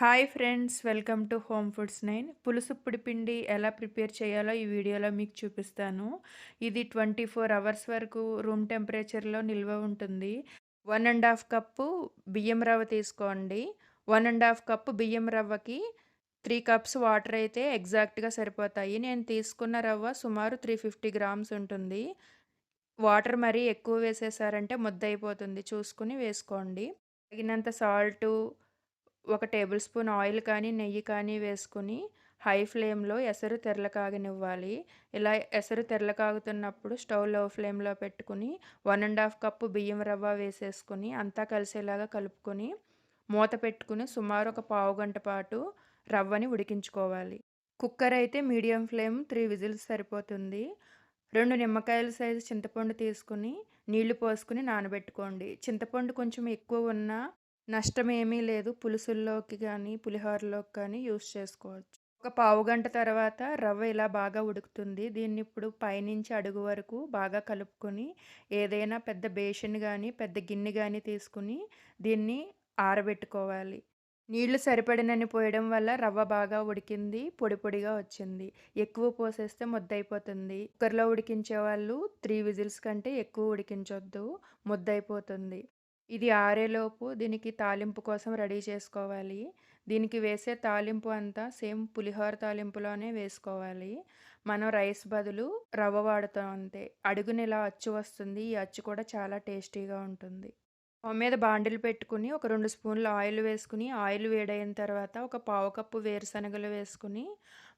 Hi friends welcome to home foods nine. పులుసు పుడిపిండి ఎలా ప్రిపేర్ చేయాలో ఈ వీడియోలో మీకు చూపిస్తాను. ఇది ట్వంటీ ఫోర్ అవర్స్ వరకు రూమ్ టెంపరేచర్లో నిల్వ ఉంటుంది. వన్ అండ్ హాఫ్ కప్పు బియ్యం రవ్వ తీసుకోండి. వన్ అండ్ హాఫ్ కప్పు బియ్యం రవ్వకి త్రీ కప్స్ వాటర్ అయితే ఎగ్జాక్ట్గా సరిపోతాయి. నేను తీసుకున్న రవ్వ సుమారు త్రీ ఫిఫ్టీ గ్రామ్స్ ఉంటుంది. వాటర్ మరీ ఎక్కువ వేసేసారంటే ముద్ద అయిపోతుంది చూసుకుని వేసుకోండి. తగినంత సాల్టు ఒక టేబుల్ స్పూన్ ఆయిల్ కానీ నెయ్యి కానీ వేసుకుని హై ఫ్లేమ్లో ఎసరు తెరల కాగనివ్వాలి. ఇలా ఎసరు తెరల కాగుతున్నప్పుడు స్టవ్లో ఫ్లేమ్లో పెట్టుకుని వన్ అండ్ హాఫ్ కప్పు బియ్యం రవ్వ వేసేసుకుని అంతా కలిసేలాగా కలుపుకొని మూత పెట్టుకుని సుమారు ఒక పావు గంట పాటు రవ్వని ఉడికించుకోవాలి. కుక్కర్ అయితే మీడియం ఫ్లేమ్ త్రీ విజిల్స్ సరిపోతుంది. రెండు నిమ్మకాయల సైజు చింతపండు తీసుకుని నీళ్ళు పోసుకుని నానబెట్టుకోండి. చింతపండు కొంచెం ఎక్కువ ఉన్నా నష్టం ఏమీ లేదు. పులుసుల్లోకి కానీ పులిహోరలోకి కానీ యూస్ చేసుకోవచ్చు. ఒక పావు గంట తర్వాత రవ్వ ఇలా బాగా ఉడుకుతుంది. దీన్ని ఇప్పుడు పైనుంచి అడుగు వరకు బాగా కలుపుకొని ఏదైనా పెద్ద బేషన్ కానీ పెద్ద గిన్నె కానీ తీసుకుని దీన్ని ఆరబెట్టుకోవాలి. నీళ్ళు సరిపడినని పోయడం వల్ల రవ్వ బాగా ఉడికింది పొడి పొడిగా వచ్చింది. ఎక్కువ పోసేస్తే ముద్దయిపోతుంది. కుక్కర్లో ఉడికించే వాళ్ళు త్రీ విజిల్స్ కంటే ఎక్కువ ఉడికించొద్దు. ముద్దయిపోతుంది. ఇది ఆరేలోపు దీనికి తాలింపు కోసం రెడీ చేసుకోవాలి. దీనికి వేసే తాలింపు అంతా సేమ్ పులిహోర తాలింపులోనే వేసుకోవాలి. మనం రైస్ బదులు రవ్వ వాడుతాం అంతే. అడుగుని ఇలా అచ్చు వస్తుంది. ఈ అచ్చు కూడా చాలా టేస్టీగా ఉంటుంది. మీద బాండిలు పెట్టుకుని ఒక రెండు స్పూన్లు ఆయిల్ వేసుకుని ఆయిల్ వేడైన తర్వాత ఒక పావు కప్పు వేరుశనగలు వేసుకుని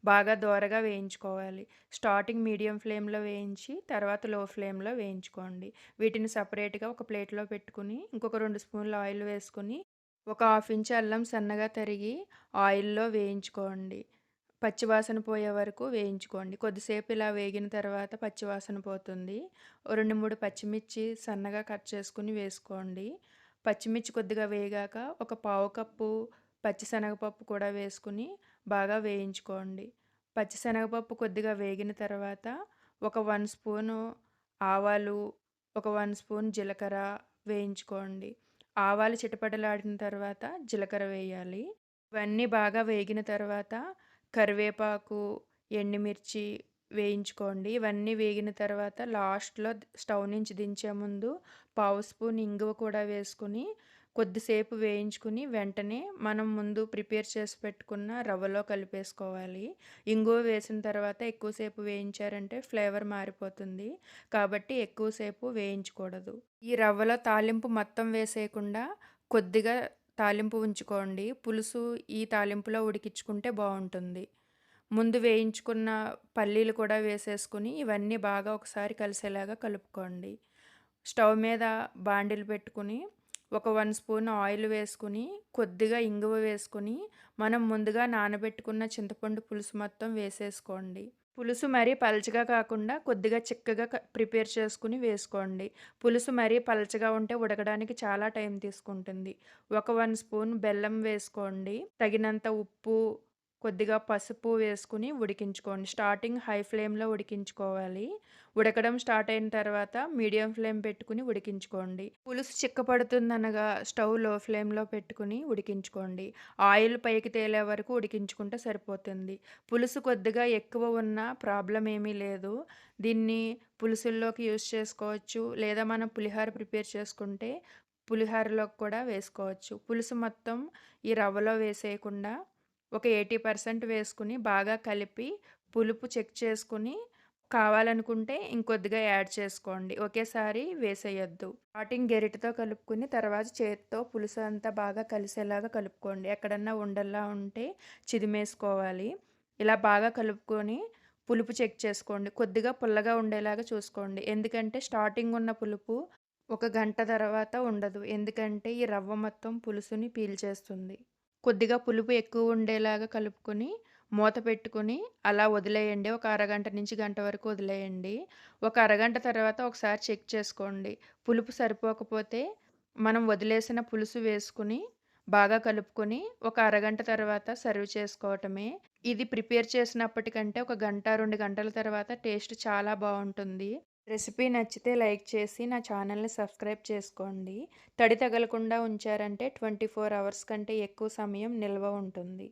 బాగా దోరగా వేయించుకోవాలి. స్టార్టింగ్ మీడియం ఫ్లేమ్లో వేయించి తర్వాత లో ఫ్లేమ్లో వేయించుకోండి. వీటిని సపరేట్గా ఒక ప్లేట్లో పెట్టుకుని ఇంకొక రెండు స్పూన్లు ఆయిల్ వేసుకుని ఒక హాఫ్ ఇంచ్ అల్లం సన్నగా తరిగి ఆయిల్లో వేయించుకోండి. పచ్చివాసన పోయే వరకు వేయించుకోండి. కొద్దిసేపు ఇలా వేగిన తర్వాత పచ్చివాసన పోతుంది. రెండు మూడు పచ్చిమిర్చి సన్నగా కట్ చేసుకుని వేసుకోండి. పచ్చిమిర్చి కొద్దిగా వేగాక ఒక పావు కప్పు పచ్చిశనగపప్పు కూడా వేసుకుని బాగా వేయించుకోండి. పచ్చిశనగపప్పు కొద్దిగా వేగిన తర్వాత ఒక వన్ స్పూను ఆవాలు ఒక వన్ స్పూన్ జీలకర్ర వేయించుకోండి. ఆవాలు చిటపటలాడిన తర్వాత జీలకర్ర వేయాలి. ఇవన్నీ బాగా వేగిన తర్వాత కరివేపాకు ఎండుమిర్చి వేయించుకోండి. ఇవన్నీ వేగిన తర్వాత లాస్ట్లో స్టవ్ నుంచి దించే ముందు పావు స్పూన్ ఇంగువ కూడా వేసుకుని కొద్దిసేపు వేయించుకుని వెంటనే మనం ముందు ప్రిపేర్ చేసి పెట్టుకున్న రవ్వలో కలిపేసుకోవాలి. ఇంగువ వేసిన తర్వాత ఎక్కువసేపు వేయించారంటే ఫ్లేవర్ మారిపోతుంది. కాబట్టి ఎక్కువసేపు వేయించకూడదు. ఈ రవ్వలో తాలింపు మొత్తం వేసేయకుండా కొద్దిగా తాలింపు ఉంచుకోండి. పులుసు ఈ తాలింపులో ఉడికించుకుంటే బాగుంటుంది. ముందు వేయించుకున్న పల్లీలు కూడా వేసేసుకుని ఇవన్నీ బాగా ఒకసారి కలిసేలాగా కలుపుకోండి. స్టవ్ మీద బాండిలు పెట్టుకుని ఒక వన్ స్పూన్ ఆయిల్ వేసుకుని కొద్దిగా ఇంగువ వేసుకుని మనం ముందుగా నానబెట్టుకున్న చింతపండు పులుసు మొత్తం వేసేసుకోండి. పులుసు మరీ పలచగా కాకుండా కొద్దిగా చిక్కగా ప్రిపేర్ చేసుకుని వేసుకోండి. పులుసు మరీ పలచగా ఉంటే ఉడకడానికి చాలా టైం తీసుకుంటుంది. ఒక వన్ స్పూన్ బెల్లం వేసుకోండి. తగినంత ఉప్పు కొద్దిగా పసుపు వేసుకుని ఉడికించుకోండి. స్టార్టింగ్ హై ఫ్లేమ్లో ఉడికించుకోవాలి. ఉడకడం స్టార్ట్ అయిన తర్వాత మీడియం ఫ్లేమ్ పెట్టుకుని ఉడికించుకోండి. పులుసు చిక్కపడుతుందనగా స్టవ్లో ఫ్లేమ్లో పెట్టుకుని ఉడికించుకోండి. ఆయిల్ పైకి తేలే వరకు ఉడికించుకుంటే సరిపోతుంది. పులుసు కొద్దిగా ఎక్కువ ఉన్న ప్రాబ్లం ఏమీ లేదు. దీన్ని పులుసుల్లోకి యూస్ చేసుకోవచ్చు. లేదా మనం పులిహోర ప్రిపేర్ చేసుకుంటే పులిహారలోకి కూడా వేసుకోవచ్చు. పులుసు మొత్తం ఈ రవ్వలో వేసేయకుండా ఒక ఎయిటీ పర్సెంట్ వేసుకుని బాగా కలిపి పులుపు చెక్ చేసుకుని కావాలనుకుంటే ఇంకొద్దిగా యాడ్ చేసుకోండి. ఒకేసారి వేసేయద్దు. స్టార్టింగ్ గెరిటితో కలుపుకుని తర్వాత చేతితో పులుసు అంతా బాగా కలిసేలాగా కలుపుకోండి. ఎక్కడన్నా ఉండల్లా ఉంటే చిదిమేసుకోవాలి. ఇలా బాగా కలుపుకొని పులుపు చెక్ చేసుకోండి. కొద్దిగా పుల్లగా ఉండేలాగా చూసుకోండి. ఎందుకంటే స్టార్టింగ్ ఉన్న పులుపు ఒక గంట తర్వాత ఉండదు. ఎందుకంటే ఈ రవ్వ మొత్తం పులుసుని పీల్చేస్తుంది. కొద్దిగా పులుపు ఎక్కువ ఉండేలాగా కలుపుకొని మూత పెట్టుకుని అలా వదిలేయండి. ఒక అరగంట నుంచి గంట వరకు వదిలేయండి. ఒక అరగంట తర్వాత ఒకసారి చెక్ చేసుకోండి. పులుపు సరిపోకపోతే మనం వదిలేసిన పులుసు వేసుకుని బాగా కలుపుకొని ఒక అరగంట తర్వాత సర్వ్ చేసుకోవటమే. ఇది ప్రిపేర్ చేసినప్పటికంటే ఒక గంట రెండు గంటల తర్వాత టేస్ట్ చాలా బాగుంటుంది. రెసిపీ నచ్చితే లైక్ చేసి నా ఛానల్ని సబ్స్క్రైబ్ చేసుకోండి. తడి తగలకుండా ఉంచారంటే ట్వంటీ ఫోర్ అవర్స్ కంటే ఎక్కువ సమయం నిల్వ ఉంటుంది.